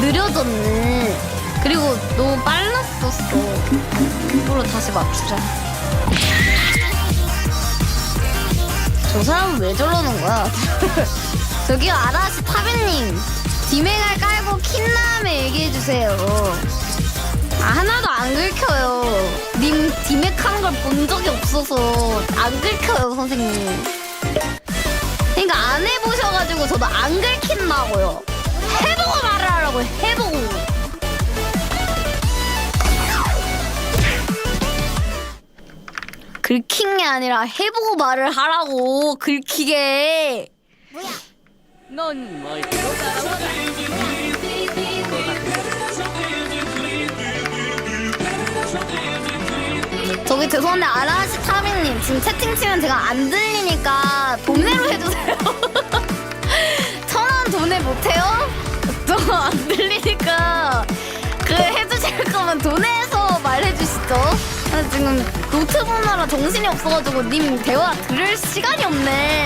느려졌네. 그리고 너무 빨랐었어. 이걸로 다시 맞추자. 저 사람은 왜 저러는 거야? 저기요 아라시 타베님 디메갈 깔고 킨 다음에 얘기해 주세요. 아 하나도 안 긁혀요. 님 디맥 하는 걸 본 적이 없어서 안 긁혀요 선생님. 그러니까 안 해보셔가지고 저도 안 긁힌다고요. 긁힌 게 아니라 해보고 말을 하라고 긁히게. 넌 뭘? 저기 죄송한데 아라시 타빈님 지금 채팅 치면 제가 안 들리니까 돈내로 해주세요. 천원 돈내 못해요? 또안 들리니까 지금 노트 보느라 정신이 없어가지고 님 대화 들을 시간이 없네.